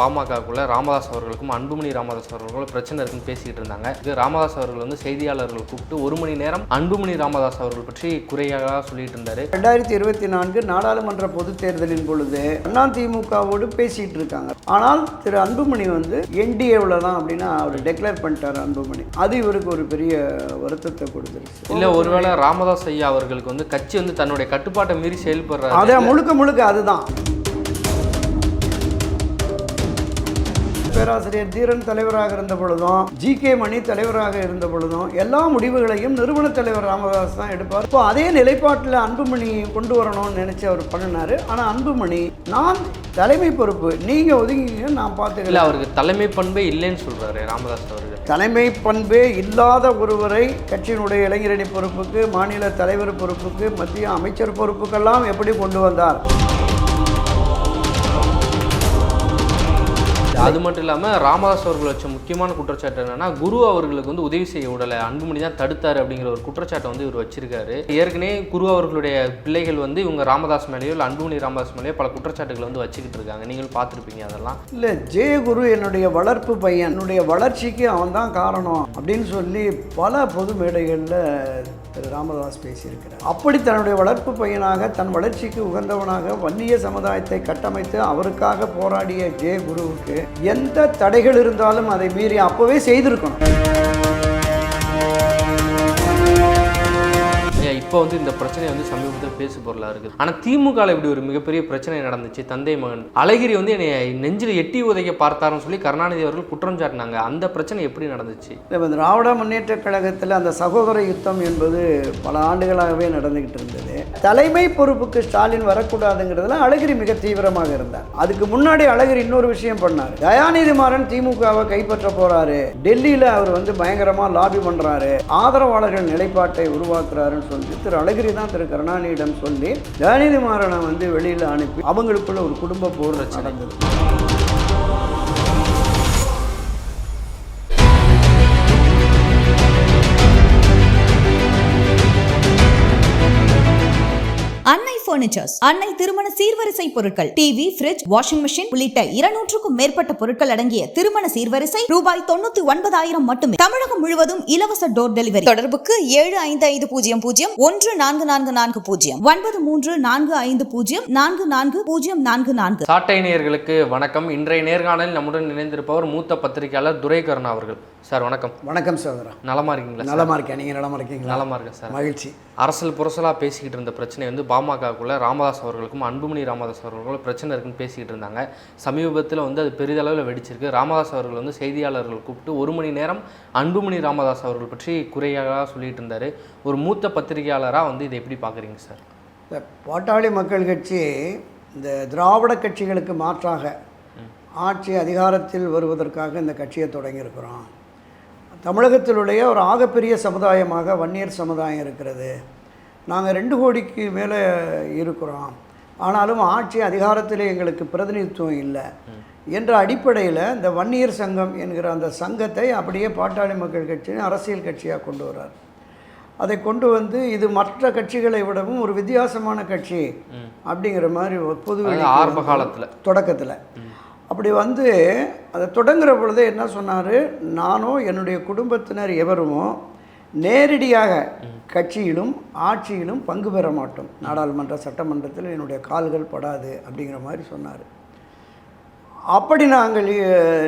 பாமகக்குள்ள ராமதாஸ் அவர்களுக்கும் அன்புமணி ராமதாஸ் அவர்களுக்கும் பிரச்சனை இருக்குன்னு பேசிக்கிட்டு இருந்தாங்க. இது ராமதாஸ் அவர்கள் வந்து செய்தியாளர்கள் கூப்பிட்டு ஒரு மணி நேரம் அன்புமணி ராமதாஸ் அவர்கள் பற்றி குறையாக சொல்லிட்டு இருந்தாரு. ரெண்டாயிரத்தி இருபத்தி நான்கு நாடாளுமன்ற பொதுத் தேர்தலின் பொழுது அதிமுகவோடு பேசிட்டு இருக்காங்க. ஆனால் திரு அன்புமணி வந்து என்டிஏவில் தான் அப்படின்னு அவர் டெக்ளேர் பண்ணிட்டார் அன்புமணி. அது இவருக்கு ஒரு பெரிய வருத்தத்தை கொடுத்துருச்சு. இல்ல ஒருவேளை ராமதாஸ் ஐயா அவர்களுக்கு வந்து கட்சி வந்து தன்னுடைய கட்டுப்பாட்டை மீறி செயல்படுறாரு. அதை முழுக்க முழுக்க அதுதான். பேராசிரியர் தீரன் தலைவராக இருந்த பொழுதும் ஜி கே மணி தலைவராக இருந்த பொழுதும் எல்லா முடிவுகளையும் நிறுவன தலைவர் ராமதாஸ் தான் எடுப்பார். இப்போ அதே நிலைப்பாட்டில் அன்புமணி கொண்டு வரணும்னு நினைச்சு அவர் பண்ணினாரு. ஆனால் அன்புமணி நான் தலைமை பொறுப்பு நீங்கள் ஒதுங்கிங்க நான் பார்த்துக்கல அவருக்கு தலைமை பண்பே இல்லைன்னு சொல்றாரு ராமதாஸ் அவர்கள். தலைமை பண்பே இல்லாத ஒருவரை கட்சியினுடைய இளைஞரணி பொறுப்புக்கு மாநில தலைவர் பொறுப்புக்கு மத்திய அமைச்சர் பொறுப்புக்கெல்லாம் எப்படி கொண்டு வந்தார்? அது மட்டும் இல்லாமல் ராமதாஸ் அவர்கள் வச்ச முக்கியமான குற்றச்சாட்டு என்னன்னா குரு அவர்களுக்கு வந்து உதவி செய்ய விடலை. அன்புமணி தான் தடுத்தார் அப்படிங்கிற ஒரு குற்றச்சாட்டை வந்து இவர் வச்சிருக்காரு. ஏற்கனவே குரு அவர்களுடைய பிள்ளைகள் வந்து இவங்க ராமதாஸ் மேலேயோ இல்லை அன்புமணி ராமதாஸ் மேலேயோ பல குற்றச்சாட்டுகளை வந்து வச்சுக்கிட்டு இருக்காங்க. நீங்களும் பார்த்துருப்பீங்க அதெல்லாம். இல்லை ஜெயகுரு என்னுடைய வளர்ப்பு பையன். என்னுடைய வளர்ச்சிக்கு அவன் தான் காரணம் அப்படின்னு சொல்லி பல பொது மேடைகளில் திரு ராமதாஸ் பேசியிருக்கிறார். அப்படி தன்னுடைய வளர்ப்பு பையனாக தன் வளர்ச்சிக்கு உகந்தவனாக வன்னிய சமுதாயத்தை கட்டமைத்து அவருக்காக போராடிய ஜெயகுருவுக்கு எந்த தடைகள் இருந்தாலும் அதை மீறி அப்போவே செய்திருக்கணும். இப்போ வந்து இந்த பிரச்சனை வந்து சமீபத்தில் பேசு பொருளாக இருக்குது. ஆனால் திமுகவில் இப்படி ஒரு மிகப்பெரிய பிரச்சனை நடந்துச்சு தந்தை மகன். அழகிரி வந்து என்னை நெஞ்சில் எட்டி உதைக்க பார்த்தாருன்னு சொல்லி கருணாநிதி அவர்கள் குற்றம் சாட்டினாங்க. அந்த பிரச்சனை எப்படி நடந்துச்சு? இந்த திராவிட முன்னேற்ற கழகத்தில் அந்த சகோதர யுத்தம் என்பது பல ஆண்டுகளாகவே நடந்துகிட்டு இருந்தது. தலைமை பொறுப்புக்கு ஸ்டாலின் வரக்கூடாதுங்கிறதுல அழகிரி மிக தீவிரமாக இருந்தார். அதுக்கு முன்னாடி அழகிரி இன்னொரு விஷயம் பண்ணார். தயாநிதி மாறன் திமுகவை கைப்பற்ற போறாரு. டெல்லியில் அவர் வந்து பயங்கரமாக லாபி பண்றாரு. ஆதரவாளர்கள் நிலைப்பாட்டை உருவாக்குறாருன்னு சொல்லி திரு அழகிரி தான் திரு கருணாநிதியிடம் சொல்லி தயாநிதி மாறனை வந்து வெளியில அனுப்பி அவங்களுக்குள்ள ஒரு குடும்ப போர் நடந்தது. அன்னை பர்னிச்சர்ஸ் அன்னை திருமண சீர்வரிசை பொருட்கள் டிவி ஃபிரிட்ஜ் வாஷிங் மிஷின் உள்ளிட்ட இருநூற்றுக்கும் மேற்பட்ட பொருட்கள் அடங்கிய திருமண சீர்வரிசை ரூபாய் தொண்ணூத்தி ஒன்பதாயிரம் மட்டுமே. தமிழகம் முழுவதும் இலவச டோர் டெலிவரி தொடர்புக்கு ஏழு ஐந்து ஐந்து பூஜ்ஜியம் பூஜ்ஜியம் ஒன்று நான்கு நான்கு நான்கு பூஜ்ஜியம் ஒன்பது மூன்று நான்கு ஐந்து பூஜ்ஜியம் நான்கு நான்கு பூஜ்ஜியம் நான்கு நான்கு. சாட்டை நேயர்களுக்கு வணக்கம். இன்றைய நேர்காணலில் நம்முடன் இணைந்திருப்பவர் மூத்த பத்திரிகையாளர் துரை கருணா அவர்கள். சார் வணக்கம். வணக்கம் சகோதரா. நலமா இருக்கீங்களா? நலமா இருக்கேன். நீங்க நலமா இருக்கீங்களா? நலமா இருக்கேன் சார். மகிழ்ச்சி. அரசல் புரசலாக பேசிக்கிட்டு இருந்த பிரச்சனை வந்து பாமகக்குள்ள ராமதாஸ் அவர்களுக்கும் அன்புமணி ராமதாஸ் அவர்களுக்கும் பிரச்சனை இருக்குன்னு பேசிக்கிட்டு இருந்தாங்க. சமீபத்தில் வந்து அது பெரிதளவில் வெடிச்சிருக்கு. ராமதாஸ் அவர்கள் வந்து செய்தியாளர்கள் கூப்பிட்டு ஒரு மணி நேரம் அன்புமணி ராமதாஸ் அவர்கள் பற்றி குறையாக சொல்லிட்டு இருந்தாரு. ஒரு மூத்த பத்திரிகையாளராக வந்து இதை எப்படி பார்க்குறீங்க சார்? இந்த பாட்டாளி மக்கள் கட்சி இந்த திராவிட கட்சிகளுக்கு மாற்றாக ஆட்சி அதிகாரத்தில் வருவதற்காக இந்த கட்சியை தொடங்கியிருக்கிறோம். தமிழகத்திலுடைய ஒரு ஆகப்பெரிய சமுதாயமாக வன்னியர் சமுதாயம் இருக்கிறது. நாங்கள் ரெண்டு கோடிக்கு மேலே இருக்கிறோம். ஆனாலும் ஆட்சி அதிகாரத்தில் எங்களுக்கு பிரதிநிதித்துவம் இல்லை. என்ற அடிப்படையில் இந்த வன்னியர் சங்கம் என்கிற அந்த சங்கத்தை அப்படியே பாட்டாளி மக்கள் கட்சியின் அரசியல் கட்சியாக கொண்டு வர்றார். அதை கொண்டு வந்து இது மற்ற கட்சிகளை விடவும் ஒரு வித்தியாசமான கட்சி அப்படிங்கிற மாதிரி பொது ஆரம்ப காலத்தில். தொடக்கத்தில். அப்படி வந்து அதை தொடங்குற பொழுதே என்ன சொன்னார்? நானோ என்னுடைய குடும்பத்தினர் எவருமோ நேரடியாக கட்சியிலும் ஆட்சியிலும் பங்கு பெற மாட்டோம். நாடாளுமன்ற சட்டமன்றத்தில் என்னுடைய கால்கள் படாது அப்படிங்கிற மாதிரி சொன்னார். அப்படி நாங்கள்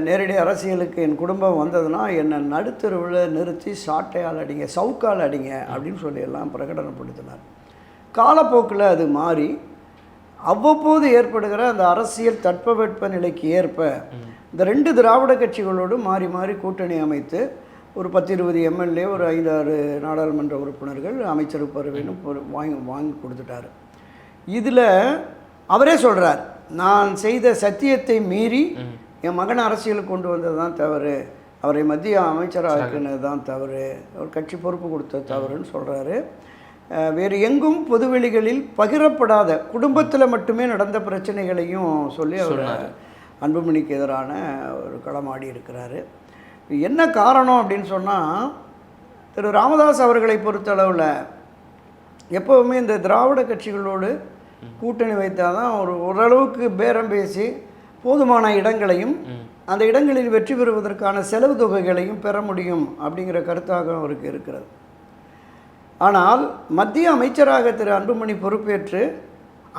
நேரடி அரசியலுக்கு என் குடும்பம் வந்ததுன்னா என்னை நடுத்தருவில் நிறுத்தி சாட்டையால் அடிங்க சவுக்கால் அடிங்க அப்படின்னு சொல்லி எல்லாம் பிரகடனப்படுத்தினார். காலப்போக்கில் அது மாறி அவ்வப்போது ஏற்படுகிற அந்த அரசியல் தட்பவெட்ப நிலைக்கு ஏற்ப இந்த ரெண்டு திராவிட கட்சிகளோடு மாறி மாறி கூட்டணி அமைத்து ஒரு பத்து இருபது எம்எல்ஏ ஒரு ஐந்தாறு நாடாளுமன்ற உறுப்பினர்கள் அமைச்சர் பதவின்னு ஒரு வாங்கி வாங்கி கொடுத்துட்டாரு. இதில் அவரே சொல்கிறார் நான் செய்த சத்தியத்தை மீறி என் மகன் அரசியலுக்கு கொண்டு வந்தது தான் தவறு அவரை மத்திய அமைச்சராக்கினது தான் தவறு அவர் கட்சி பொறுப்பு கொடுத்தது தவறுன்னு சொல்கிறாரு வேறு எங்கும் பொதுவெளிகளில் பகிரப்படாத குடும்பத்தில் மட்டுமே நடந்த பிரச்சனைகளையும் சொல்லி அவர் அன்புமணிக்கு எதிரான ஒரு களமாடி இருக்கிறாரு. என்ன காரணம் அப்படின்னு சொன்னால் திரு ராமதாஸ் அவர்களை பொறுத்தளவில் எப்போவுமே இந்த திராவிட கட்சிகளோடு கூட்டணி வைத்தால் தான் ஒரு ஓரளவுக்கு பேரம் பேசி போதுமான இடங்களையும் அந்த இடங்களில் வெற்றி பெறுவதற்கான செலவு தொகைகளையும் பெற முடியும் அப்படிங்கிற கருத்தாக அவருக்கு இருக்கிறது. ஆனால் மத்திய அமைச்சராக திரு அன்புமணி பொறுப்பேற்று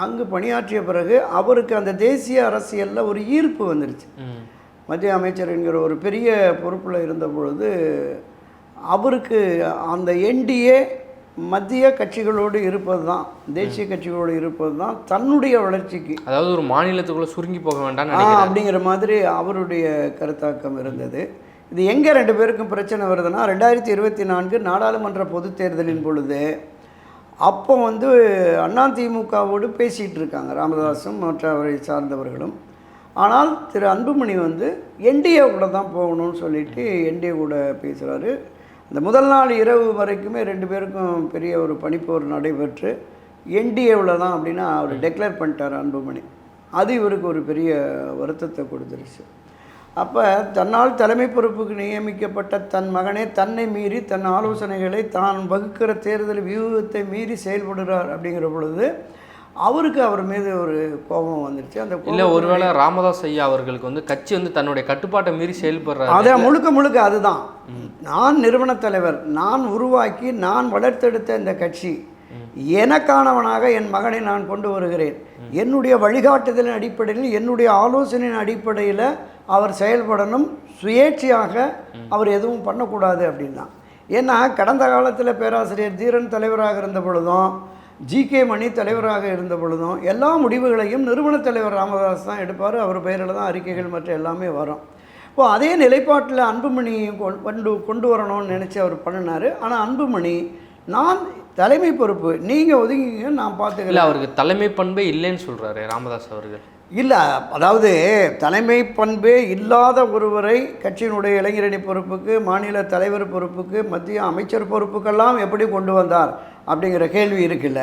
அங்கு பணியாற்றிய பிறகு அவருக்கு அந்த தேசிய அரசியலில் ஒரு ஈர்ப்பு வந்துருச்சு. மத்திய அமைச்சர் என்கிற ஒரு பெரிய பொறுப்பில் இருந்த பொழுது அவருக்கு அந்த என்டிஏ மத்திய கட்சிகளோடு இருப்பது தான் தேசிய கட்சிகளோடு இருப்பது தான் தன்னுடைய வளர்ச்சிக்கு. அதாவது ஒரு மாநிலத்துக்குள்ள சுருங்கி போக நினைக்கிறேன் அப்படிங்கிற மாதிரி அவருடைய கருத்தாக்கம் இருந்தது. இது எங்கே ரெண்டு பேருக்கும் பிரச்சனை வருதுன்னா ரெண்டாயிரத்தி இருபத்தி நான்கு நாடாளுமன்ற பொதுத் தேர்தலின் பொழுது அப்போ வந்து அதிமுகவோடு பேசிகிட்டு இருக்காங்க ராமதாஸும் மற்ற அவரை சார்ந்தவர்களும். ஆனால் திரு அன்புமணி வந்து என்டிஏ கூட தான் போகணும்னு சொல்லிட்டு என்டிஏ கூட பேசுகிறாரு இந்த முதல் நாள் இரவு வரைக்குமே ரெண்டு பேருக்கும் பெரிய ஒரு பனிப்போர் நடைபெற்று என்டிஏவில் தான் அப்படின்னு அவர் டெக்ளேர் பண்ணிட்டார் அன்புமணி. அது இவருக்கு ஒரு பெரிய வருத்தத்தை கொடுத்துருச்சு. அப்போ தன்னால் தலைமை பொறுப்புக்கு நியமிக்கப்பட்ட தன் மகனே தன்னை மீறி தன் ஆலோசனைகளை தான் வகுக்கிற தேர்தல் வியூகத்தை மீறி செயல்படுகிறார் அப்படிங்கிற பொழுது அவருக்கு அவர் மீது ஒரு கோபம் வந்துருச்சு. அந்த இல்ல ஒருவேளை ராமதாஸ் ஐயா அவர்களுக்கு வந்து கட்சி வந்து தன்னுடைய கட்டுப்பாட்டை மீறி செயல்படுறாரு. அதான் முழுக்க முழுக்க அதுதான். நான் நிறுவனத் தலைவர் நான் உருவாக்கி நான் வளர்த்தெடுத்த இந்த கட்சி எனக்கானவனாக என் மகனை நான் கொண்டு வருகிறேன். என்னுடைய வழிகாட்டுதலின் அடிப்படையில் என்னுடைய ஆலோசனையின் அடிப்படையில் அவர் செயல்படணும். சுயேட்சையாக அவர் எதுவும் பண்ணக்கூடாது அப்படின்னா. ஏன்னா கடந்த காலத்தில் பேராசிரியர் தீரன் தலைவராக இருந்த பொழுதும் ஜி கே மணி தலைவராக இருந்த பொழுதும் எல்லா முடிவுகளையும் நிறுவனத் தலைவர் ராமதாஸ் தான் எடுப்பார். அவர் பெயரில் தான் அறிக்கைகள் மற்ற எல்லாமே வரும். இப்போ அதே நிலைப்பாட்டில் அன்புமணி கொ- கொண்டு கொண்டு வரணும்னு நினச்சி அவர் பண்ணினார். ஆனால் அன்புமணி நான் தலைமை பொறுப்பு நீங்கள் ஒதுங்கிங்க நான் இல்ல பார்த்துக்கிறேன் அவருக்கு தலைமை பண்பே இல்லைன்னு சொல்றாரு ராமதாஸ் அவர்கள். இல்லை அதாவது தலைமை பண்பே இல்லாத ஒருவரை கட்சியினுடைய இளைஞரணி பொறுப்புக்கு மாநில தலைவர் பொறுப்புக்கு மத்திய அமைச்சர் பொறுப்புக்கெல்லாம் எப்படி கொண்டு வந்தார் அப்படிங்கிற கேள்வி இருக்குல்ல.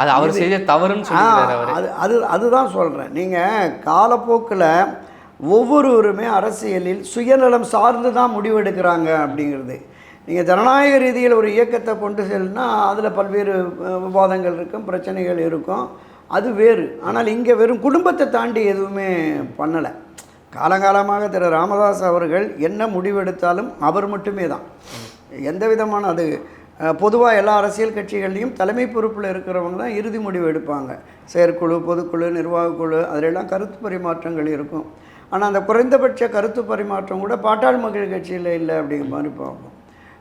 அது அவர் செய்த தவறுன்னு அது அது அதுதான் சொல்கிறேன் நீங்கள் காலப்போக்கில் ஒவ்வொருவருமே அரசியலில் சுயநலம் சார்ந்து தான் முடிவெடுக்கிறாங்க அப்படிங்கிறது. நீங்கள் ஜனநாயக ரீதியில் ஒரு இயக்கத்தை கொண்டு செல்லுனா அதில் பல்வேறு விவாதங்கள் இருக்கும் பிரச்சனைகள் இருக்கும். அது வேறு. ஆனால் இங்கே வெறும் குடும்பத்தை தாண்டி எதுவுமே பண்ணலை. காலங்காலமாக திரு ராமதாஸ் அவர்கள் என்ன முடிவெடுத்தாலும் அவர் மட்டுமே தான். எந்த விதமான அது பொதுவாக எல்லா அரசியல் கட்சிகள்லையும் தலைமை பொறுப்பில் இருக்கிறவங்க தான் இறுதி முடிவு எடுப்பாங்க. செயற்குழு பொதுக்குழு நிர்வாகக்குழு அதிலெல்லாம் கருத்து பரிமாற்றங்கள் இருக்கும். ஆனால் அந்த குறைந்தபட்ச கருத்து பரிமாற்றம் கூட பாட்டாள் மக்கள் கட்சியில் இல்லை அப்படிங்கிற மாதிரி பார்ப்போம்.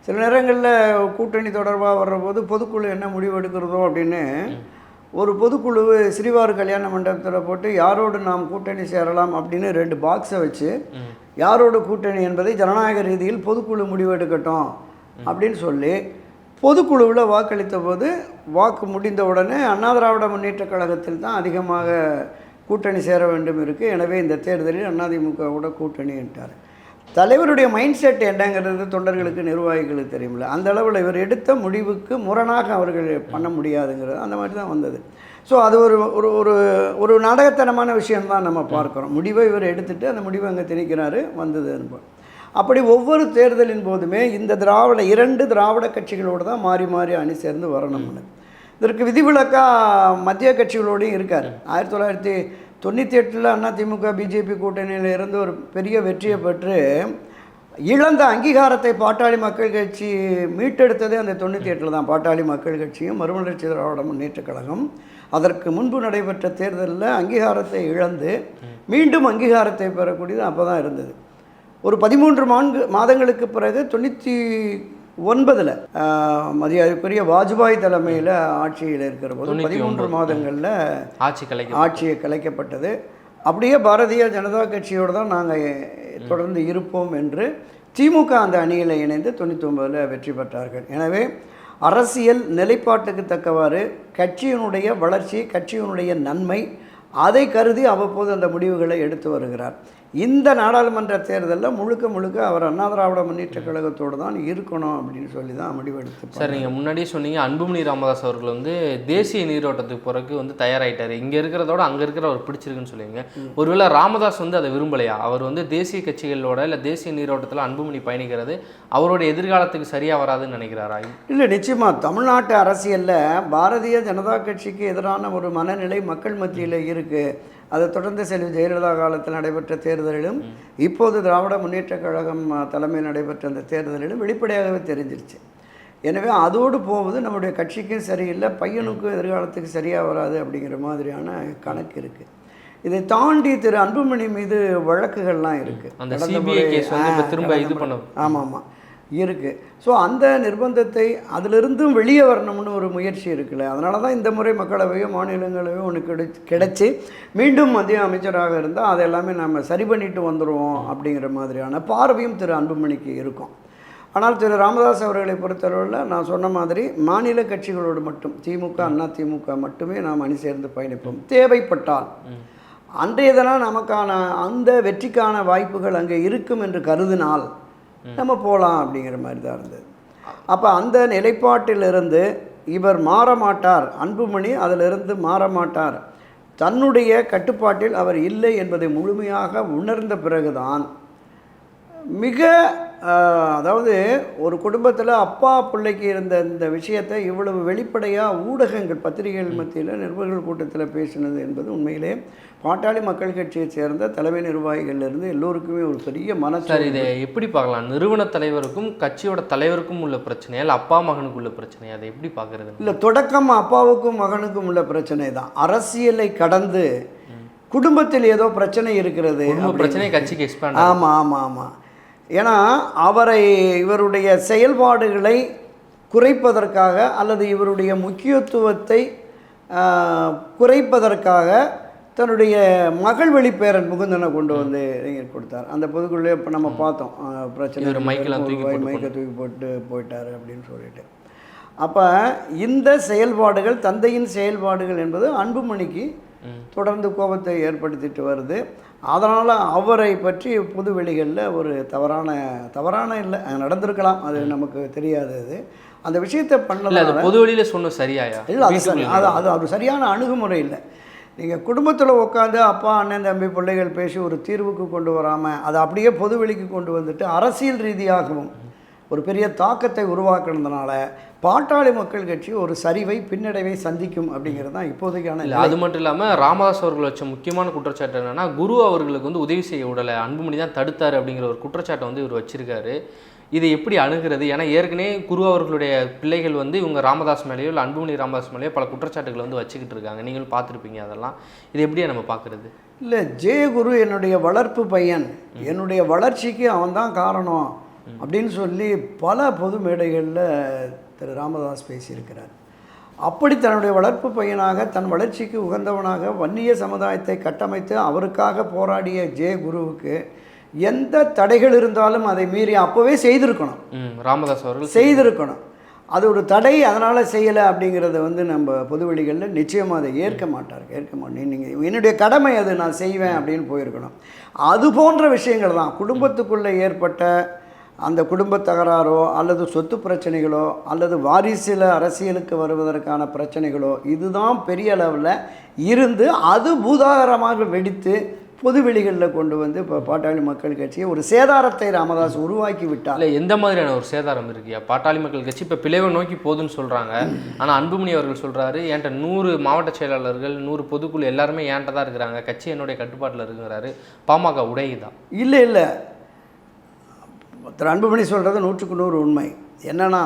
சில நேரங்களில் கூட்டணி தொடர்பாக வர்றபோது பொதுக்குழு என்ன முடிவு எடுக்கிறதோ அப்படின்னு ஒரு பொதுக்குழு சிறிவாறு கல்யாண மண்டபத்தில் போட்டு யாரோடு நாம் கூட்டணி சேரலாம் அப்படின்னு ரெண்டு பாக்ஸை வச்சு யாரோடு கூட்டணி என்பதை ஜனநாயக ரீதியில் பொதுக்குழு முடிவெடுக்கட்டும் அப்படின்னு சொல்லி பொதுக்குழுவில் வாக்களித்த போது வாக்கு முடிந்த உடனே அண்ணா திராவிட முன்னேற்றக் கழகத்தில் தான் அதிகமாக கூட்டணி சேர வேண்டும் இருக்குது எனவே இந்த தேர்தலில் அதிமுகவோட கூட்டணின்ட்டார். தலைவருடைய மைண்ட் செட் என்னங்கிறது தொண்டர்களுக்கு நிர்வாகிகளுக்கு தெரியுமில்ல அந்த அளவில் இவர் எடுத்த முடிவுக்கு முரணாக அவர்கள் பண்ண முடியாதுங்கிறது அந்த மாதிரி தான் வந்தது. ஸோ அது ஒரு ஒரு ஒரு ஒரு நாடகத்தனமான விஷயம்தான் நம்ம பார்க்குறோம். முடிவை இவர் எடுத்துட்டு அந்த முடிவை அங்கே திணிக்கிறாரு வந்தது என்போம். அப்படி ஒவ்வொரு தேர்தலின் போதுமே இந்த திராவிட இரண்டு திராவிட கட்சிகளோடு தான் மாறி மாறி அணி சேர்ந்து வரணும்னு. இதற்கு விதிவிலக்காக மத்திய கட்சிகளோடையும் இருக்கார். ஆயிரத்தி தொள்ளாயிரத்தி தொண்ணூற்றி எட்டில் அதிமுக பிஜேபி கூட்டணியில் இருந்து ஒரு பெரிய வெற்றியை பெற்று இழந்த அங்கீகாரத்தை பாட்டாளி மக்கள் கட்சி மீட்டெடுத்ததே அந்த தொண்ணூற்றி எட்டில் தான். பாட்டாளி மக்கள் கட்சியும் மறுமலர்ச்சி திராவிட முன்னேற்றக் கழகம். அதற்கு முன்பு நடைபெற்ற தேர்தலில் அங்கீகாரத்தை இழந்து மீண்டும் அங்கீகாரத்தை பெறக்கூடியது அப்போ தான் இருந்தது. ஒரு பதிமூன்று மான்கு மாதங்களுக்கு பிறகு தொண்ணூற்றி ஒன்பதில் மதியாதிக்குரிய வாஜ்பாய் தலைமையில் ஆட்சியில் இருக்கிற போது பதிமூன்று. மாதங்களில் ஆட்சி கலைக்கு ஆட்சியை கலைக்கப்பட்டது. அப்படியே பாரதிய ஜனதா கட்சியோடு தான் நாங்கள் தொடர்ந்து இருப்போம் என்று திமுக அந்த அணியில் இணைந்து தொண்ணூற்றி ஒன்பதில் வெற்றி பெற்றார்கள். எனவே அரசியல் நிலைப்பாட்டுக்கு தக்கவாறு கட்சியினுடைய வளர்ச்சி கட்சியினுடைய நன்மை அதை கருதி அவ்வப்போது அந்த முடிவுகளை எடுத்து வருகிறார். இந்த நாடாளுமன்ற தேர்தலில் முழுக்க முழுக்க அவர் அண்ணா திராவிட முன்னேற்ற கழகத்தோடு தான் இருக்கணும் அப்படின்னு சொல்லி தான் முடிவெடுத்து சார் நீங்கள் முன்னாடியே சொன்னீங்க அன்புமணி ராமதாஸ் அவர்கள் வந்து தேசிய நீரோட்டத்துக்கு போறதுக்கு வந்து தயாராயிட்டாரு. இங்கே இருக்கிறதோட அங்கே இருக்கிற அவர் பிடிச்சிருக்குன்னு சொல்லுவீங்க. ஒருவேளை ராமதாஸ் வந்து அதை விரும்பலையா? அவர் வந்து தேசிய கட்சிகளோட இல்லை தேசிய நீரோட்டத்தில் அன்புமணி பயணிக்கிறது அவரோட எதிர்காலத்துக்கு சரியாக வராதுன்னு நினைக்கிறாரா? இல்லை நிச்சயமாக தமிழ்நாட்டு அரசியலில் பாரதிய ஜனதா கட்சிக்கு எதிரான ஒரு மனநிலை மக்கள் மத்தியில் இருக்குது அதை தொடர்ந்து செல்வி ஜெயலலிதா காலத்தில் நடைபெற்ற தேர்தலிலும் இப்போது திராவிட முன்னேற்றக் கழகம் தலைமையில் நடைபெற்ற அந்த தேர்தலிலும் வெளிப்படையாகவே தெரிஞ்சிருச்சு. எனவே அதோடு போவது நம்முடைய கட்சிக்கும் சரியில்லை பையனுக்கும் எதிர்காலத்துக்கு சரியாக வராது அப்படிங்கிற மாதிரியான கணக்கு இருக்குது இதை தாண்டி திரு அன்புமணி மீது வழக்குகள்லாம் இருக்குது ஆமாம் ஆமாம். இருக்குது ஸோ அந்த நிர்பந்தத்தை அதிலிருந்தும் வெளியே வரணும்னு ஒரு முயற்சி இருக்குல்ல. அதனால தான் இந்த முறை மக்களவையோ மாநிலங்களவையோ ஒன்று கிடை கிடைச்சி மீண்டும் மத்திய அமைச்சராக இருந்தால் அதை எல்லாமே நம்ம சரி பண்ணிட்டு வந்துடுவோம் அப்படிங்கிற மாதிரியான பார்வையும் திரு அன்புமணிக்கு இருக்கும். ஆனால் திரு ராமதாஸ் அவர்களை பொறுத்தளவில் நான் சொன்ன மாதிரி மாநில கட்சிகளோடு மட்டும் திமுக அண்ணா திமுக மட்டுமே நாம் அணி சேர்ந்து பயணிப்போம். தேவைப்பட்டால். அன்றைய தினம் நமக்கான அந்த வெற்றிக்கான வாய்ப்புகள் அங்கே இருக்கும் என்று கருதினால் நம்ம போகலாம் அப்படிங்கிற மாதிரி தான் இருந்தது. அப்போ அந்த நிலைப்பாட்டிலிருந்து இவர் மாற மாட்டார். அன்புமணி அதிலிருந்து மாற மாட்டார். தன்னுடைய கட்டுப்பாட்டில் அவர் இல்லை என்பதை முழுமையாக உணர்ந்த பிறகுதான் மிக அதாவது ஒரு குடும்பத்தில் அப்பா பிள்ளைக்கு இருந்த இந்த விஷயத்தை இவ்வளவு வெளிப்படையாக ஊடகங்கள் பத்திரிகைகள் மத்தியில் நிருபர்கள் கூட்டத்தில் பேசினது என்பது உண்மையிலே பாட்டாளி மக்கள் கட்சியைச் சேர்ந்த தலைமை நிர்வாகிகள்லேருந்து எல்லோருக்குமே ஒரு பெரிய மனசு இதை எப்படி பார்க்கலாம்? நிறுவன தலைவருக்கும் கட்சியோட தலைவருக்கும் உள்ள பிரச்சனையா இல்லை அப்பா மகனுக்கு உள்ள பிரச்சனையா அதை எப்படி பார்க்கறது? இல்லை தொடக்கம் அப்பாவுக்கும் மகனுக்கும் உள்ள பிரச்சனை தான். அரசியலை கடந்து குடும்பத்தில் ஏதோ பிரச்சனை இருக்கிறது குடும்ப பிரச்சனையை கட்சிக்கு எக்ஸ்பேண்ட் ஆமாம் ஆமாம் ஆமாம் ஏன்னா அவரை இவருடைய செயல்பாடுகளை குறைப்பதற்காக அல்லது இவருடைய முக்கியத்துவத்தை குறைப்பதற்காக தன்னுடைய மகள் வெளிப்பேரன் முகுந்தனை கொண்டு வந்து இளைஞர் கொடுத்தார். அந்த பொதுக்குள்ளே இப்போ நம்ம பார்த்தோம். பிரச்சனை மைக்கெல்லாம் தூக்கி மைக்கை தூக்கி போட்டு போயிட்டாரு அப்படின்னு சொல்லிட்டு. அப்போ இந்த செயல்பாடுகள் தந்தையின் செயல்பாடுகள் என்பது அன்புமணிக்கு தொடர்ந்து கோபத்தை ஏற்படுத்திட்டு வருது. அதனால் அவரை பற்றி பொது வெளிகளில் ஒரு தவறான தவறான இல்லை. நடந்திருக்கலாம். அது நமக்கு தெரியாது அது. அந்த விஷயத்தை பண்ணல பொது வழியில சொன்ன சரியாயா? இல்லை அது அது அது அது சரியான அணுகுமுறை இல்லை. நீங்கள் குடும்பத்தில் உட்காந்து அப்பா அண்ணன் தம்பி பிள்ளைகள் பேசி ஒரு தீர்வுக்கு கொண்டு வராமல் அதை அப்படியே பொது வெளிக்கு கொண்டு வந்துட்டு அரசியல் ரீதியாகவும் ஒரு பெரிய தாக்கத்தை உருவாக்குனதுனால பாட்டாளி மக்கள் கட்சி ஒரு சரிவை பின்னடைவை சந்திக்கும் அப்படிங்கிறது தான் இப்போதைக்கான இல்ல அது மட்டும் இல்லாம ராமதாஸ் அவர்கள் வச்ச முக்கியமான குற்றச்சாட்டு என்னன்னா குரு அவர்களுக்கு வந்து உதவி செய்ய விடல அன்புமணி தான் தடுத்தாரு அப்படிங்கிற ஒரு குற்றச்சாட்டை வந்து இவர் வச்சிருக்காரு. இதை எப்படி அணுகிறது? ஏன்னா ஏற்கனவே குரு அவர்களுடைய பிள்ளைகள் வந்து இவங்க ராமதாஸ் மேலேயோ இல்லை அன்புமணி ராமதாஸ் மேலேயோ பல குற்றச்சாட்டுகளை வந்து வச்சுக்கிட்டு இருக்காங்க. நீங்களும் பார்த்துருப்பீங்க அதெல்லாம். இது எப்படியா நம்ம பார்க்கறது? இல்லை ஜெயகுரு என்னுடைய வளர்ப்பு பையன். என்னுடைய வளர்ச்சிக்கு அவன் தான் காரணம். அப்படின்னு சொல்லி பல பொது மேடைகளில் திரு ராமதாஸ் பேசியிருக்கிறார். அப்படி தன்னுடைய வளர்ப்பு பையனாக தன் வளர்ச்சிக்கு உகந்தவனாக வன்னிய சமுதாயத்தை கட்டமைத்து அவருக்காக போராடிய ஜெயகுருவுக்கு எந்த தடைகள் இருந்தாலும் அதை மீறி அப்போவே செய்திருக்கணும். ராமதாஸ் அவர்கள் செய்திருக்கணும். அது ஒரு தடை அதனால் செய்யலை அப்படிங்கிறத வந்து நம்ம பொதுவெளிகளில் நிச்சயமாக அதை ஏற்க மாட்டார் ஏற்க மாட்டேன். நீங்கள் என்னுடைய கடமை அது நான் செய்வேன் அப்படின்னு போயிருக்கணும். அது போன்ற விஷயங்கள் தான். குடும்பத்துக்குள்ளே ஏற்பட்ட அந்த குடும்ப தகராறோ அல்லது சொத்து பிரச்சனைகளோ அல்லது வாரிசில் அரசியலுக்கு வருவதற்கான பிரச்சனைகளோ இதுதான் பெரிய அளவில் இருந்து அது பூதாகரமாக வெடித்து பொதுவெளிகளில் கொண்டு வந்து இப்போ பாட்டாளி மக்கள் கட்சியை ஒரு சேதாரத்தை ராமதாஸ் உருவாக்கி விட்டார். இல்ல எந்த மாதிரியான ஒரு சேதாரம் இருக்கியா பாட்டாளி மக்கள் கட்சி இப்போ பிளவை நோக்கி போகுதுன்னு சொல்றாங்க. ஆனா அன்புமணி அவர்கள் சொல்றாரு என்கிட்ட நூறு மாவட்ட செயலாளர்கள் நூறு பொதுக்குழு எல்லாருமே என்கிட்ட தான் இருக்கிறாங்க? கட்சி என்னுடைய கட்டுப்பாட்டில் இருக்குங்கிறாரு. பாமக உடையுதான் இல்லை இல்லை. திரு அன்புமணி சொல்கிறது நூற்றுக்கு நூறு உண்மை. என்னென்னா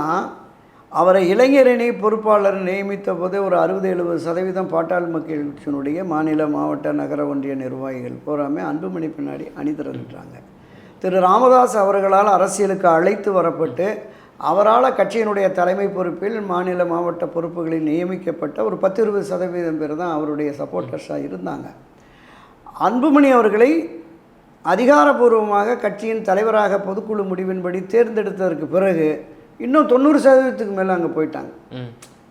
அவரை இளைஞரணி பொறுப்பாளர் நியமித்த போது ஒரு அறுபது எழுபது சதவீதம் பாட்டாள் மக்கள் கட்சியினுடைய மாநில மாவட்ட நகர ஒன்றிய நிர்வாகிகள் பூராமே அன்புமணி பின்னாடி அணி திரண்டுட்டாங்க திரு ராமதாஸ் அவர்களால் அரசியலுக்கு அழைத்து வரப்பட்டு அவரால் கட்சியினுடைய தலைமை பொறுப்பில் மாநில மாவட்ட பொறுப்புகளில் நியமிக்கப்பட்ட ஒரு பத்து இருபது சதவீதம் பேர் தான் அவருடைய சப்போர்ட்டர்ஸாக இருந்தாங்க. அன்புமணி அவர்களை அதிகாரப்பூர்வமாக கட்சியின் தலைவராக பொதுக்குழு முடிவின்படி தேர்ந்தெடுத்ததற்கு பிறகு இன்னும் தொண்ணூறு சதவீதத்துக்கு மேலே அங்கே போயிட்டாங்க.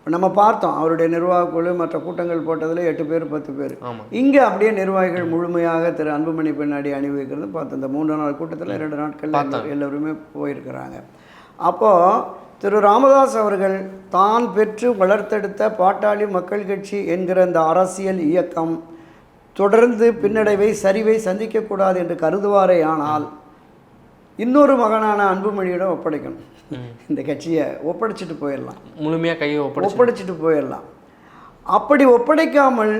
நம்ம பார்த்தோம் அவருடைய நிர்வாகக் குழு மற்ற கூட்டங்கள் போட்டதில் எட்டு பேர் பத்து பேர். இங்கே அப்படியே நிர்வாகிகள் முழுமையாக திரு அன்புமணி பின்னாடி அணிவிக்கிறது பார்த்தோம் இந்த மூன்று நாள் கூட்டத்தில் இரண்டு நாட்கள். எல்லோருமே போயிருக்கிறாங்க. அப்போது திரு ராமதாஸ் அவர்கள் தான் பெற்று வளர்த்தெடுத்த பாட்டாளி மக்கள் கட்சி என்கிற இந்த அரசியல் இயக்கம் தொடர்ந்து பின்னடைவை சரிவை சந்திக்கக்கூடாது என்று கருதுவாரே ஆனால் இன்னொரு மகனான அன்புமணியிடம் ஒப்படைக்கணும். இந்த கட்சியை ஒப்படைச்சிட்டு போயிடலாம். முழுமையா கையை ஒப்படைச்சு ஒப்படைச்சிட்டு போயிடலாம். அப்படி ஒப்படைக்காமல்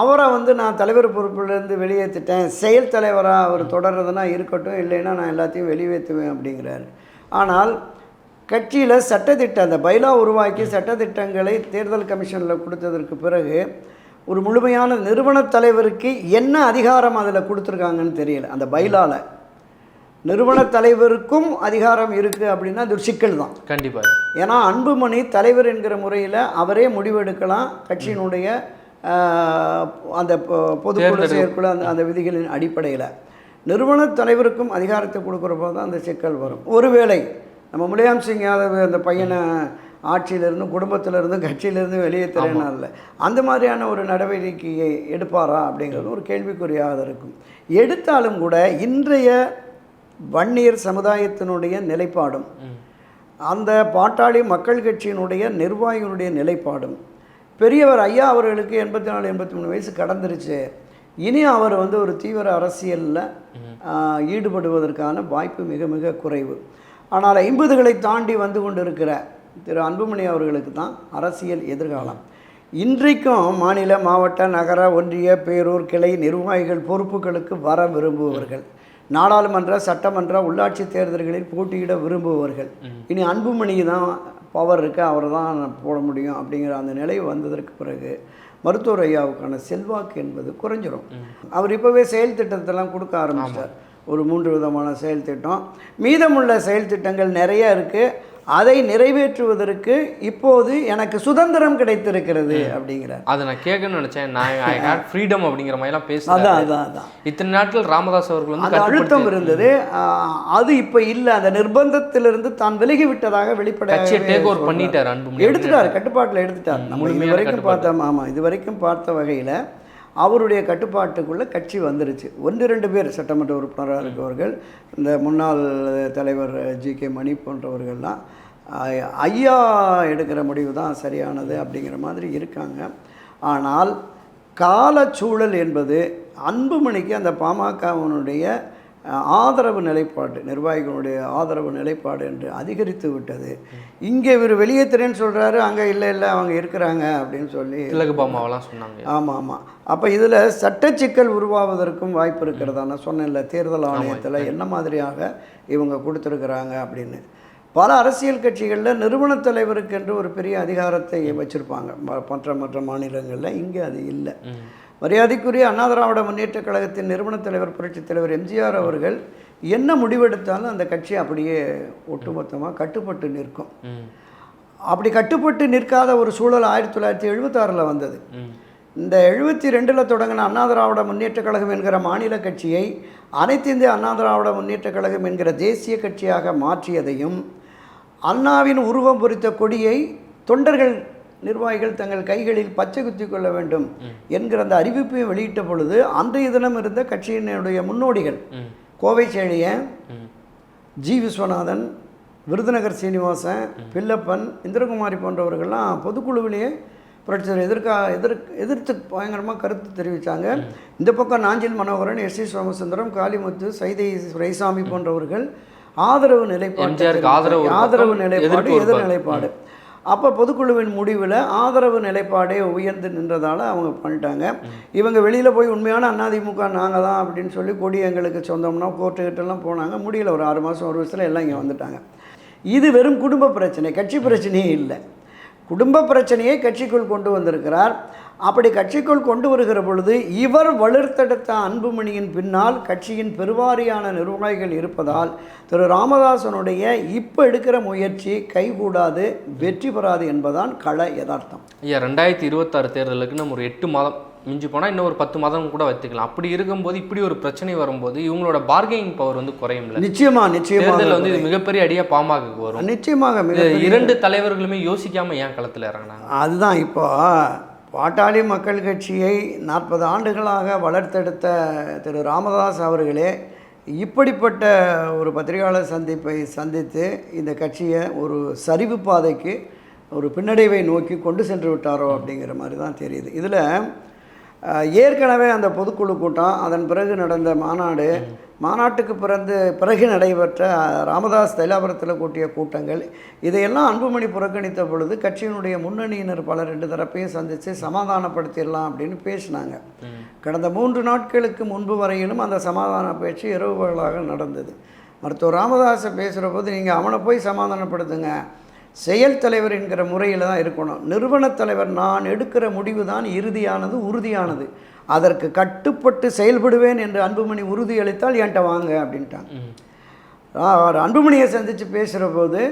அவரை வந்து நான் தலைவர் பொறுப்பிலிருந்து வெளியேற்றிட்டேன். செயல் தலைவராக அவர் தொடர்றதுனா இருக்கட்டும் இல்லைன்னா நான் எல்லாத்தையும் வெளியேற்றுவேன் அப்படிங்கிறாரு. ஆனால் கட்சியில் சட்டத்திட்டம் அந்த பைலா உருவாக்கி சட்டத்திட்டங்களை தேர்தல் கமிஷனில் கொடுத்ததற்கு பிறகு ஒரு முழுமையான நிறுவனத் தலைவருக்கு என்ன அதிகாரம் அதில் கொடுத்துருக்காங்கன்னு தெரியல. அந்த பைலால. நிறுவனத் தலைவருக்கும் அதிகாரம் இருக்குது அப்படின்னா அது ஒரு சிக்கல் தான். கண்டிப்பா. ஏன்னா அன்புமணி தலைவர் என்கிற முறையில் அவரே முடிவெடுக்கலாம். கட்சியினுடைய அந்த பொதுக்குழு செயற்குழு அந்த அந்த விதிகளின் அடிப்படையில். நிறுவன தலைவருக்கும் அதிகாரத்தை கொடுக்குற போது தான் அந்த சிக்கல் வரும். ஒருவேளை நம்ம முலாயம் சிங் யாதவ் அந்த பையனை ஆட்சியிலிருந்து குடும்பத்திலிருந்து கட்சியிலிருந்து வெளியேற்றுறேன்னா இல்லை. அந்த மாதிரியான ஒரு நடவடிக்கையை எடுப்பாரா அப்படிங்கிறது ஒரு கேள்விக்குறியாக இருக்கும் எடுத்தாலும் கூட இன்றைய வன்னியர் சமுதாயத்தினுடைய நிலைப்பாடும் அந்த பாட்டாளி மக்கள் கட்சியினுடைய நிர்வாகிகளுடைய நிலைப்பாடும் பெரியவர் ஐயா அவர்களுக்கு எண்பத்தி நாலு எண்பத்தி மூணு வயசு கடந்துருச்சு. இனி அவர் வந்து ஒரு தீவிர அரசியலில் ஈடுபடுவதற்கான வாய்ப்பு மிக மிக குறைவு. ஆனால் ஐம்பதுகளை தாண்டி வந்து கொண்டிருக்கிற திரு அன்புமணி அவர்களுக்கு தான் அரசியல் எதிர்காலம். இன்றைக்கும் மாநில மாவட்ட நகர ஒன்றிய பேரூர் கிளை நிர்வாகிகள் பொறுப்புகளுக்கு வர விரும்புபவர்கள். நாடாளுமன்ற சட்டமன்ற உள்ளாட்சி தேர்தல்களில் போட்டியிட விரும்புபவர்கள். இனி அன்புமணி தான் பவர் இருக்கு அவர் தான் போட முடியும் அப்படிங்கிற அந்த நிலை வந்ததற்கு பிறகு மருத்துவர் ஐயாவுக்கான செல்வாக்கு என்பது குறைஞ்சிரும். அவர் இப்போவே செயல் திட்டத்தெல்லாம் கொடுக்க ஆரம்பிச்சார் ஒரு மூன்று விதமான செயல் திட்டம். மீதமுள்ள செயல் திட்டங்கள் நிறைய இருக்குது அதை நிறைவேற்றுவதற்கு இப்போது எனக்கு சுதந்திரம் கிடைத்திருக்கிறது அப்படிங்கிறார். அதை நான் கேட்கணும்னு நினைச்சேன். நான் ஐ ஹேட் ஃப்ரீடம் அப்படிங்கிற மாதிரிலாம் அதான் பேசுறேன் அதான் அதான். இத்தனை நாட்கள் ராமதாஸ் அவர்கள் வந்து அழுத்தம் இருந்தது. அது இப்போ இல்லை. அந்த நிர்பந்தத்திலிருந்து தான் விலகி விட்டதாக வெளிப்படையாக டேக் ஓவர் பண்ணிட்டார் அன்புமணி எடுத்துட்டார் கட்டுப்பாட்டில் எடுத்துட்டார். நம்ம இது வரைக்கும். பார்த்தோம் ஆமாம் இது வரைக்கும் பார்த்த வகையில் அவருடைய கட்டுப்பாட்டுக்குள்ளே கட்சி வந்துருச்சு. ஒன்று ரெண்டு பேர் சட்டமன்ற உறுப்பினராக இருக்கவர்கள் இந்த முன்னாள் தலைவர் ஜி கே மணி போன்றவர்கள்லாம் ஐயா எடுக்கிற முடிவு தான் சரியானது அப்படிங்கிற மாதிரி இருக்காங்க. ஆனால் காலச்சூழல் என்பது அன்புமணிக்கு அந்த பாமகவினுடைய ஆதரவு நிலைப்பாடு நிர்வாகிகளுடைய ஆதரவு நிலைப்பாடு என்று அதிகரித்து விட்டது. இங்கே இவர் வெளியேற்றுறேன்னு சொல்கிறாரு அங்கே இல்லை இல்லை அவங்க இருக்கிறாங்க அப்படின்னு சொல்லி திலகு பாமாவெல்லாம் சொன்னாங்க. ஆமாம் ஆமாம் அப்போ இதில் சட்ட சிக்கல் உருவாவதற்கும் வாய்ப்பு இருக்கிறதா? நான் சொன்னேன்ல தேர்தல் ஆணையத்தில் என்ன மாதிரியாக இவங்க கொடுத்துருக்குறாங்க அப்படின்னு. பல அரசியல் கட்சிகளில் நிறுவனத் தலைவருக்கு என்று ஒரு பெரிய அதிகாரத்தை வச்சுருப்பாங்க. மற்ற மற்ற மாநிலங்களில். இங்கே அது இல்லை. மரியாதைக்குரிய அண்ணா திராவிட முன்னேற்ற கழகத்தின் நிறுவனத் தலைவர் புரட்சித் தலைவர் எம்ஜிஆர் அவர்கள் என்ன முடிவெடுத்தாலும் அந்த கட்சி அப்படியே ஒட்டுமொத்தமாக கட்டுப்பட்டு நிற்கும். அப்படி கட்டுப்பட்டு நிற்காத ஒரு சூழல் ஆயிரத்தி தொள்ளாயிரத்தி எழுபத்தாறில் வந்தது. இந்த எழுபத்தி ரெண்டில் தொடங்கின அண்ணா திராவிட முன்னேற்ற கழகம் என்கிற மாநில கட்சியை அனைத்து இந்திய அண்ணா திராவிட முன்னேற்ற கழகம் என்கிற தேசிய கட்சியாக மாற்றியதையும் அண்ணாவின் உருவம் பொறித்த கொடியை தொண்டர்கள் நிர்வாகிகள் தங்கள் கைகளில் பச்சை குத்தி கொள்ள வேண்டும் என்கிற அந்த அறிவிப்பை வெளியிட்ட பொழுது அன்றைய தினம் இருந்த கட்சியினுடைய முன்னோடிகள் கோவை செழியன் ஜி விஸ்வநாதன் விருதுநகர் சீனிவாசன் பில்லப்பன் இந்திரகுமாரி போன்றவர்கள்லாம் பொதுக்குழுவிலேயே புரட்சியர் எதிர்க்கா எதிர் எதிர்த்து பயங்கரமாக கருத்து தெரிவித்தாங்க இந்த பக்கம் நாஞ்சில் மனோகரன் எஸ் சி சோமசுந்தரம் காளிமுத்து சைதை ரைசாமி போன்றவர்கள் ஆதரவு நிலைப்பாடு. ஆதரவு நிலைப்பாடு எதிர். நிலைப்பாடு. அப்போ பொதுக்குழுவின் முடிவில் ஆதரவு நிலைப்பாடே உயர்ந்து நின்றதால அவங்க பண்ணிட்டாங்க. இவங்க வெளியில் போய் உண்மையான அதிமுக நாங்கள் தான் அப்படின்னு சொல்லி கொடி எங்களுக்கு சொந்தம்னா கோர்ட்டுக்கிட்டெல்லாம் போனாங்க. முடியல ஒரு ஆறு மாதம் ஒரு வருஷத்தில் எல்லாம் இங்கே வந்துட்டாங்க. இது வெறும் குடும்ப பிரச்சனை. கட்சி பிரச்சனையே இல்லை. குடும்ப பிரச்சனையை கட்சிக்குள் கொண்டு வந்திருக்கிறார். அப்படி கட்சிக்குள் கொண்டு வருகிற பொழுது இவர் வளர்த்தெடுத்த அன்புமணியின் பின்னால் கட்சியின் பெருவாரியான நிர்வாகிகள் இருப்பதால் திரு ராமதாசனுடைய இப்போ எடுக்கிற முயற்சி கைகூடாது வெற்றி பெறாது என்பதான் கள யதார்த்தம். ஐயா ரெண்டாயிரத்தி இருபத்தாறு தேர்தலுக்கு நம்ம ஒரு எட்டு மாதம் மிஞ்சி போனால் இன்னும் ஒரு பத்து மாதம் கூட வைத்துக்கலாம். அப்படி இருக்கும்போது இப்படி ஒரு பிரச்சனை வரும்போது இவங்களோட பார்கெனிங் பவர் வந்து குறையும்ல? நிச்சயமா நிச்சயமாக தேர்தலில் வந்து இது மிகப்பெரிய அடியா பாமகக்கு வரும். நிச்சயமாக இரண்டு தலைவர்களுமே யோசிக்காம ஏன் களத்தில் இறங்கினாங்க? அதுதான் இப்போ பாட்டாளி மக்கள் கட்சியை நாற்பது ஆண்டுகளாக வளர்த்தெடுத்த திரு ராமதாஸ் அவர்களே இப்படிப்பட்ட ஒரு பத்திரிகையாளர் சந்திப்பை சந்தித்து இந்த கட்சியை ஒரு சரிவு பாதைக்கு ஒரு பின்னடைவை நோக்கி கொண்டு சென்று விட்டாரோ அப்படிங்கிற மாதிரி தான் தெரியுது. இதில் ஏற்கனவே அந்த பொதுக்குழு கூட்டம் அதன் பிறகு நடந்த மாநாடு மாநாட்டுக்கு பிறந்து பிறகு நடைபெற்ற ராமதாஸ் தைலாபுரத்தில் கூட்டிய கூட்டங்கள் இதையெல்லாம் அன்புமணி புறக்கணித்த பொழுது கட்சியினுடைய முன்னணியினர் பலர் ரெண்டு தரப்பையும் சந்தித்து சமாதானப்படுத்திடலாம் அப்படின்னு பேசினாங்க. கடந்த மூன்று நாட்களுக்கு முன்பு வரையிலும் அந்த சமாதான பேச்சு இரவு பகலாக நடந்தது. மருத்துவர் ராமதாஸை பேசுகிற போது நீங்கள் அவனை போய் சமாதானப்படுத்துங்க. செயல் தலைவர் என்கிற முறையில் தான் இருக்கணும். நிறுவனத் தலைவர் நான் எடுக்கிற முடிவு தான் இறுதியானது உறுதியானது. அதற்கு கட்டுப்பட்டு செயல்படுவேன் என்று அன்புமணி உறுதியளித்தால் என்கிட்ட வாங்க அப்படின்ட்டாங்க. அவர் அன்புமணியை சந்தித்து பேசுகிற போது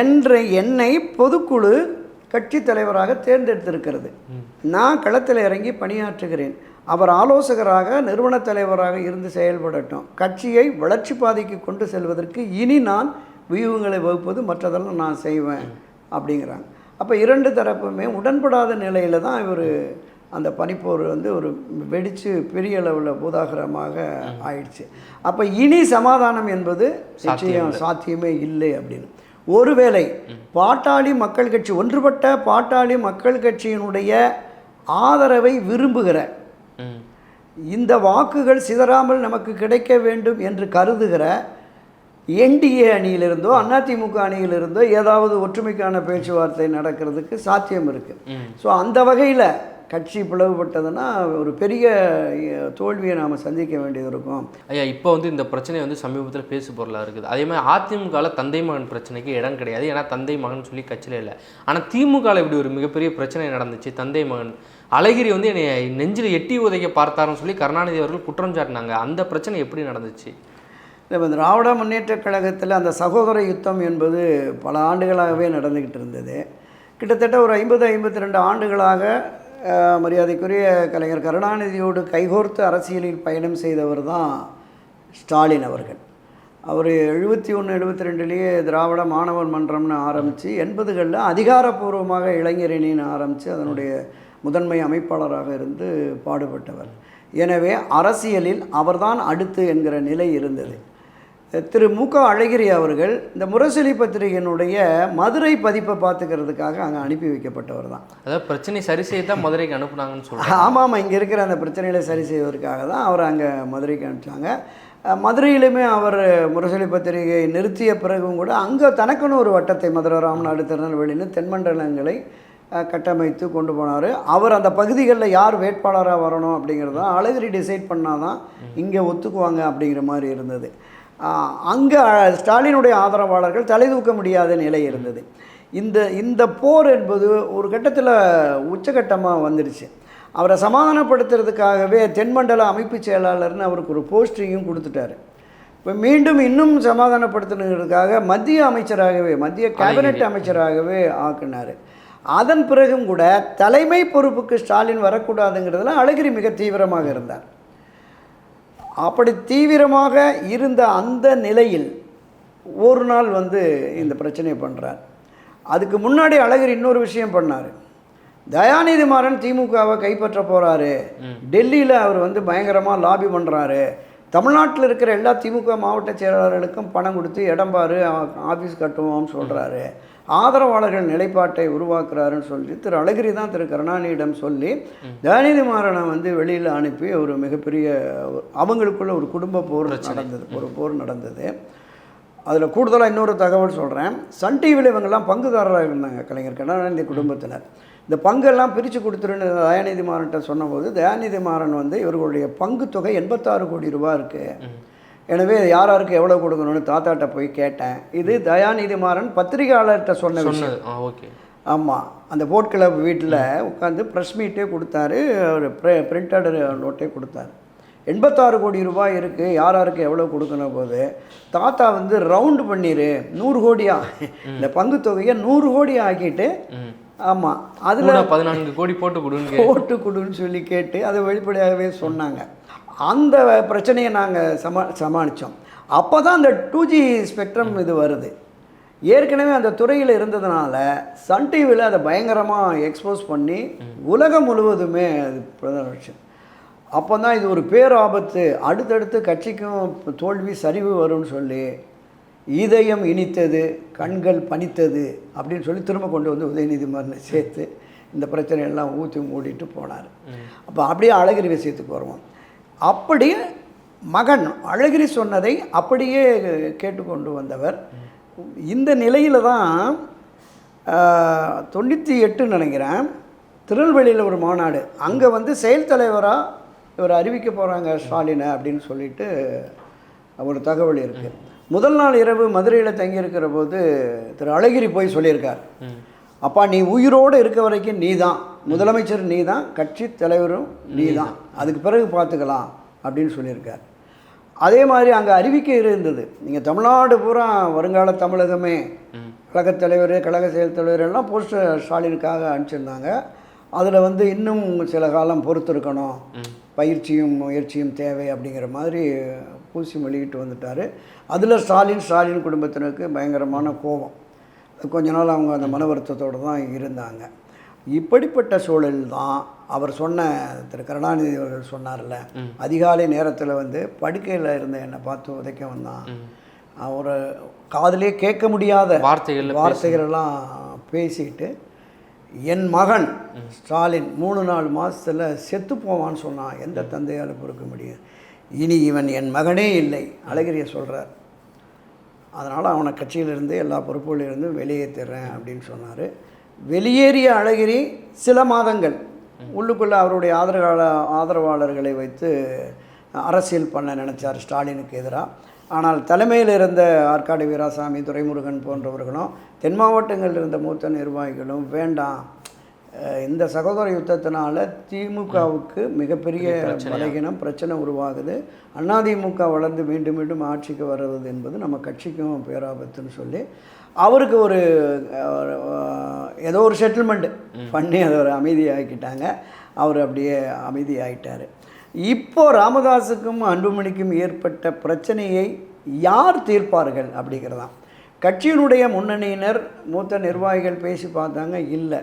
என்ற என்னை பொதுக்குழு கட்சி தலைவராக தேர்ந்தெடுத்திருக்கிறது. நான் களத்தில் இறங்கி பணியாற்றுகிறேன். அவர் ஆலோசகராக நிறுவனத் தலைவராக இருந்து செயல்படட்டும். கட்சியை வளர்ச்சி பாதைக்கு கொண்டு செல்வதற்கு இனி நான் வியூகங்களை வகுப்பது மற்றதெல்லாம் நான் செய்வேன் அப்படிங்கிறாங்க. அப்போ இரண்டு தரப்புமே உடன்படாத நிலையில் தான் இவர் அந்த பனிப்போர் வந்து ஒரு வெடித்து பெரிய அளவில் பூதாகரமாக ஆயிடுச்சு. அப்போ இனி சமாதானம் என்பது நிச்சயம் சாத்தியமே இல்லை அப்படின்னு. ஒருவேளை பாட்டாளி மக்கள் கட்சி ஒன்றுபட்ட பாட்டாளி மக்கள் கட்சியினுடைய ஆதரவை விரும்புகிற இந்த வாக்குகள் சிதறாமல் நமக்கு கிடைக்க வேண்டும் என்று கருதுகிற என்டிஏ அணியிலிருந்தோ அதிமுக அணியிலிருந்தோ ஏதாவது ஒற்றுமைக்கான பேச்சுவார்த்தை நடக்கிறதுக்கு சாத்தியம் இருக்குது. ஸோ அந்த வகையில் கட்சி பிளவுபட்டதுன்னா ஒரு பெரிய தோல்வியை நாம் சந்திக்க வேண்டியது இருக்கும் ஐயா இப்போ வந்து இந்த பிரச்சனை வந்து சமீபத்தில் பேசு பொருளாக இருக்குது. அதே மாதிரி அதிமுகவில் தந்தை மகன் பிரச்சனைக்கு இடம் கிடையாது. ஏன்னா தந்தை மகன் சொல்லி கட்சியில் இல்லை. ஆனால் திமுகவில் இப்படி ஒரு மிகப்பெரிய பிரச்சனை நடந்துச்சு. தந்தை மகன். அழகிரி வந்து என்னை நெஞ்சில் எட்டி உதைக்க பார்த்தாருன்னு சொல்லி கருணாநிதி அவர்கள் குற்றம் சாட்டினாங்க. அந்த பிரச்சனை எப்படி நடந்துச்சு? இந்த திராவிட முன்னேற்றக் கழகத்தில் அந்த சகோதர யுத்தம் என்பது பல ஆண்டுகளாகவே நடந்துக்கிட்டு இருந்தது. கிட்டத்தட்ட ஒரு ஐம்பது ஐம்பத்தி ரெண்டு ஆண்டுகளாக மரியாதைக்குரிய கலைஞர் கருணாநிதியோடு கைகோர்த்து அரசியலில் பயணம் செய்தவர் தான் ஸ்டாலின் அவர்கள். அவர் எழுபத்தி ஒன்று எழுபத்தி ரெண்டுலேயே திராவிட மாணவர் மன்றம்னு ஆரம்பித்து எண்பதுகளில் அதிகாரப்பூர்வமாக இளைஞரணின்னு ஆரம்பித்து அதனுடைய முதன்மை அமைப்பாளராக இருந்து பாடுபட்டவர். எனவே அரசியலில் அவர்தான் அடுத்து என்கிற நிலை இருந்தது. திரு மு க அழகிரி அவர்கள் இந்த முரசொலி பத்திரிகையினுடைய மதுரை பதிப்பை பார்த்துக்கிறதுக்காக அங்கே அனுப்பி வைக்கப்பட்டவர் தான். அதாவது பிரச்சனை சரி செய்ய தான் மதுரைக்கு அனுப்புனாங்கன்னு சொல்கிறாங்க ஆமாம் ஆமாம் இங்கே இருக்கிற அந்த பிரச்சனைகளை சரி செய்வதற்காக தான் அவர் அங்கே மதுரைக்கு அனுப்பிச்சாங்க. மதுரையிலுமே அவர் முரசொலி பத்திரிகை நிறுத்திய பிறகும் கூட அங்கே தனக்குன்னு ஒரு வட்டத்தை மதுரை ராமநாடு திருநெல்வேலின்னு தென்மண்டலங்களை கட்டமைத்து கொண்டு போனார். அவர் அந்த பகுதிகளில் யார் வேட்பாளராக வரணும் அப்படிங்கிறத அழகிரி டிசைட் பண்ணால் தான் இங்கே ஒத்துக்குவாங்க அப்படிங்கிற மாதிரி இருந்தது. அங்கே ஸ்டாலினுடைய ஆதரவாளர்கள் தலை தூக்க முடியாத நிலை இருந்தது. இந்த இந்த போர் என்பது ஒரு கட்டத்தில் உச்சகட்டமாக வந்துடுச்சு அவரை சமாதானப்படுத்துறதுக்காகவே தென்மண்டல அமைப்பு செயலாளர்னு அவருக்கு ஒரு போஸ்டிங்கும் கொடுத்துட்டாரு. இப்போ மீண்டும் இன்னும் சமாதானப்படுத்துறதுக்காக மத்திய அமைச்சராகவே மத்திய கேபினெட் அமைச்சராகவே ஆக்குனார். அதன் பிறகும் கூட தலைமை பொறுப்புக்கு ஸ்டாலின் வரக்கூடாதுங்கிறதுல அழகிரி மிக தீவிரமாக இருந்தார். அப்படி தீவிரமாக இருந்த அந்த நிலையில் ஒரு நாள் வந்து இந்த பிரச்சனையை பண்ணுறார் அதுக்கு முன்னாடி அழகர் இன்னொரு விஷயம் பண்ணார். தயாநிதி மாறன் திமுகவை கைப்பற்ற போகிறாரு டெல்லியில் அவர் வந்து பயங்கரமாக லாபி பண்ணுறாரு தமிழ்நாட்டில் இருக்கிற எல்லா திமுக மாவட்ட செயலாளர்களுக்கும் பணம் கொடுத்து இடம் பாரு ஆஃபீஸ் கட்டுவோம்னு சொல்கிறாரு ஆதரவாளர்கள் நிலைப்பாட்டை உருவாக்குறாருன்னு சொல்லி திரு அழகிரி தான் திரு கருணாநிதியிடம் சொல்லி தயாநிதி மாறனை வந்து வெளியில் அனுப்பி ஒரு மிகப்பெரிய அவங்களுக்குள்ள ஒரு குடும்ப போர் நடந்தது ஒரு போர் நடந்தது. அதில் கூடுதலாக இன்னொரு தகவல் சொல்கிறேன் சன் டிவியில் இவங்கெல்லாம் பங்குதாரராக இருந்தாங்க கலைஞர் கருணாநிதி குடும்பத்தினர் இந்த பங்கெல்லாம் பிரித்து கொடுத்துருன்னு தயாநிதி மாறன்ட்ட சொன்னபோது தயாநிதி மாறன் வந்து இவர்களுடைய பங்கு தொகை எண்பத்தாறு கோடி ரூபா இருக்குது எனவே யார் யாருக்கு எவ்வளோ கொடுக்கணும்னு தாத்தாட்ட போய் கேட்டேன். இது தயாநிதி மாறன் பத்திரிகையாளர்கிட்ட சொன்ன விஷயம். ஓகே. ஆமாம் அந்த போட் கிளப் வீட்டில் உட்காந்து ப்ரெஸ் மீட்டே கொடுத்தாரு. ஒரு பிரிண்டட் நோட்டே கொடுத்தாரு. எண்பத்தாறு கோடி ரூபாய் இருக்குது யார் யாருக்கு எவ்வளோ கொடுக்கணும் போது தாத்தா வந்து ரவுண்டு பண்ணிடு நூறு கோடியா? இந்த பங்கு தொகையை நூறு கோடி ஆக்கிட்டு ஆமாம் அதில் பதினான்கு கோடி போட்டு கொடுங்க போட்டு கொடுன்னு சொல்லி கேட்டு அதை வெளிப்படையாகவே சொன்னாங்க. அந்த பிரச்சனையை நாங்கள் சமா சமாளித்தோம் அப்போ தான் அந்த டூ ஜி ஸ்பெக்ட்ரம் இது வருது. ஏற்கனவே அந்த துறையில் இருந்ததுனால சன் டிவியில் அதை பயங்கரமாக எக்ஸ்போஸ் பண்ணி உலகம் முழுவதுமே அது பிரதர்ஷன். அப்போ தான் இது ஒரு பேராபத்து. அடுத்தடுத்து கட்சிக்கும் தோல்வி சரிவு வரும்னு சொல்லி இதயம் இனித்தது கண்கள் பனித்தது அப்படின்னு சொல்லி திரும்ப கொண்டு வந்து உதயநிதி மாறனை சேர்த்து இந்த பிரச்சனையெல்லாம் ஊற்றி மூடிட்டு போனார். அப்போ அப்படியே அழகிரி விஷயத்துக்கு வருவோம். அப்படியே மகன் அழகிரி சொன்னதை அப்படியே கேட்டுக்கொண்டு வந்தவர். இந்த நிலையில் தான் தொண்ணூற்றி எட்டு நினைக்கிறேன் திருநெல்வேலியில் ஒரு மாநாடு. அங்கே வந்து செயல் தலைவராக இவர் அறிவிக்க போகிறாங்க ஸ்டாலினை அப்படின்னு சொல்லிட்டு ஒரு தகவல் இருக்குது முதல் நாள் இரவு மதுரையில் தங்கியிருக்கிற போது திரு அழகிரி போய் சொல்லியிருக்கார். அப்பா நீ உயிரோடு இருக்க வரைக்கும் நீ தான் முதலமைச்சர் நீ தான் கட்சி தலைவரும் நீ தான் அதுக்கு பிறகு பார்த்துக்கலாம் அப்படின்னு சொல்லியிருக்கார். அதே மாதிரி அங்கே அறிவிக்கை இருந்தது. நீங்கள் தமிழ்நாடு பூரா வருங்கால தமிழகமே. கழகத் தலைவர் கழக செயல் தலைவர் எல்லாம் போஸ்டர் ஸ்டாலினுக்காக அனுப்பிச்சிருந்தாங்க. அதில் வந்து இன்னும் சில காலம் பொறுத்திருக்கணும். பயிற்சியும் முயற்சியும் தேவை அப்படிங்கிற மாதிரி பூசி வெளியிட்டு வந்துட்டார். அதில் ஸ்டாலின் ஸ்டாலின் குடும்பத்தினருக்கு பயங்கரமான கோபம். கொஞ்ச நாள் அவங்க அந்த மன வருத்தத்தோடு தான் இருந்தாங்க. இப்படிப்பட்ட சூழல் தான் அவர் சொன்ன திரு கருணாநிதி அவர்கள் சொன்னார்ல அதிகாலை நேரத்தில் வந்து படுக்கையில் இருந்த என்னை பார்த்து உதைக்க வந்தான். அவரை காதிலே கேட்க முடியாத வார்த்தைகள்ல வார்த்தைகளெல்லாம் பேசிட்டு என் மகன் ஸ்டாலின் மூணு நாலு மாதத்தில் செத்து போவான்னு சொன்னான். எந்த தந்தையால் பொறுக்க முடியும்? இனி இவன் என் மகனே இல்லை. அழகிரிய சொல்கிறார் அதனால் அவனை கட்சியிலிருந்து எல்லா பொறுப்புகளிலிருந்து வெளியேற்றுறேன் அப்படின்னு சொன்னார். வெளியேறிய அழகிரி சில மாதங்கள் உள்ளுக்குள்ளே அவருடைய ஆதரவாள ஆதரவாளர்களை வைத்து அரசியல் பண்ண நினச்சார் ஸ்டாலினுக்கு எதிராக ஆனால் தலைமையில் இருந்த ஆற்காடு வீராசாமி துரைமுருகன் போன்றவர்களும் தென் மாவட்டங்களில் இருந்த மூத்த நிர்வாகிகளும் வேண்டாம் இந்த சகோதர யுத்தத்தினால திமுகவுக்கு மிகப்பெரிய பலகீனம் பிரச்சனை உருவாகுது. அதிமுக வளர்ந்து மீண்டும் மீண்டும் ஆட்சிக்கு வருவது என்பது நம்ம கட்சிக்கும் பேராபத்துன்னு சொல்லி அவருக்கு ஒரு ஏதோ ஒரு செட்டில்மெண்ட் பண்ணி அதை ஒரு அமைதியாக்கிட்டாங்க. அவர் அப்படியே அமைதியாயிட்டார். இப்போ ராமதாஸுக்கும் அன்புமணிக்கும் ஏற்பட்ட பிரச்சனையை யார் தீர்ப்பார்கள் அப்படிங்கிறதான். கட்சியினுடைய முன்னணியினர் மூத்த நிர்வாகிகள் பேசி பார்த்தாங்க இல்லை.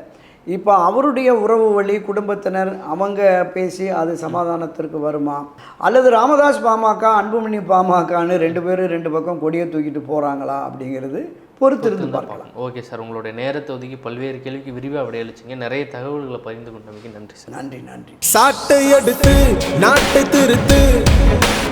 இப்போ அவருடைய உறவு வழி குடும்பத்தினர் அவங்க பேசி அது சமாதானத்திற்கு வருமா? அல்லது ராமதாஸ் பாமக அன்புமணி பாமகன்னு ரெண்டு பேரும் ரெண்டு பக்கம் கொடியை தூக்கிட்டு போகிறாங்களா அப்படிங்கிறது பொறுத்திருந்து பார்க்கலாம். ஓகே சார் உங்களுடைய நேரத்தை ஒதுக்கி பல்வேறு கேள்விக்கு விரிவாக விடையளிச்சிங்க. நிறைய தகவல்களை பகிர்ந்து கொண்டமைக்கு நன்றி சார். நன்றி நன்றி சாட்டை எடுத்து நாட்டை திருத்து.